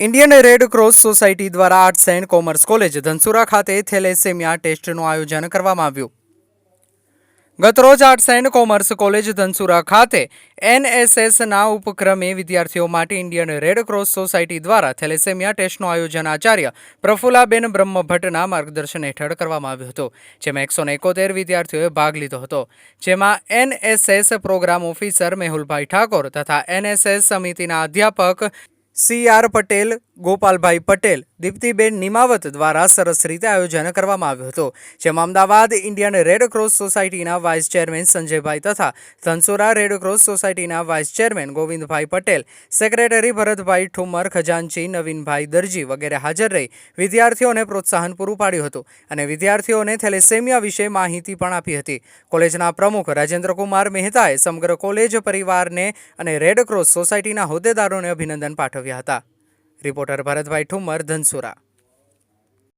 Indian red cross society દ્વારા arts and commerce college Dhansura ખાતે thalassemia ટેસ્ટનું આયોજન કરવામાં આવ્યું. ગતરોજ arts and commerce college Dhansura ખાતે એનએસએસના ઉપક્રમે વિદ્યાર્થીઓ માટે ઇન્ડિયન રેડ ક્રોસ સોસાયટી દ્વારા થેલેસેમિયા ટેસ્ટનું આયોજન આચાર્ય પ્રફુલાબેન બ્રહ્મભટ્ટના માર્ગદર્શન હેઠળ કરવામાં આવ્યું હતું, જેમાં એકસો એકોતેર વિદ્યાર્થીઓએ ભાગ લીધો હતો. જેમાં NSS program officer Mehulbhai Thakor તથા એનએસએસ સમિતિના અધ્યાપક સી આર પટેલ, ગોપાલભાઈ પટેલ, દીપ્તિબેન નિમાવત દ્વારા સરસ રીતે આયોજન કરવામાં આવ્યું હતું, જેમાં અમદાવાદ ઇન્ડિયન રેડ ક્રોસ સોસાયટીના વાઇસ ચેરમેન સંજયભાઈ તથા ધનસુરા રેડ ક્રોસ સોસાયટીના vice chairman Govindbhai Patel, secretary Bharatbhai Thumar, ખજાનચી Navinbhai Darji વગેરે હાજર રહી વિદ્યાર્થીઓને પ્રોત્સાહન પૂરું પાડ્યું હતું અને વિદ્યાર્થીઓને થેલેસેમિયા વિશે માહિતી પણ આપી હતી. કોલેજના પ્રમુખ રાજેન્દ્રકુમાર મહેતાએ સમગ્ર કોલેજ પરિવારને અને રેડ ક્રોસ સોસાયટીના હોદ્દેદારોને અભિનંદન પાઠવ્યા. હતા. રિપોર્ટર ભરતભાઈ ઠુમ્મર ધનસુરા.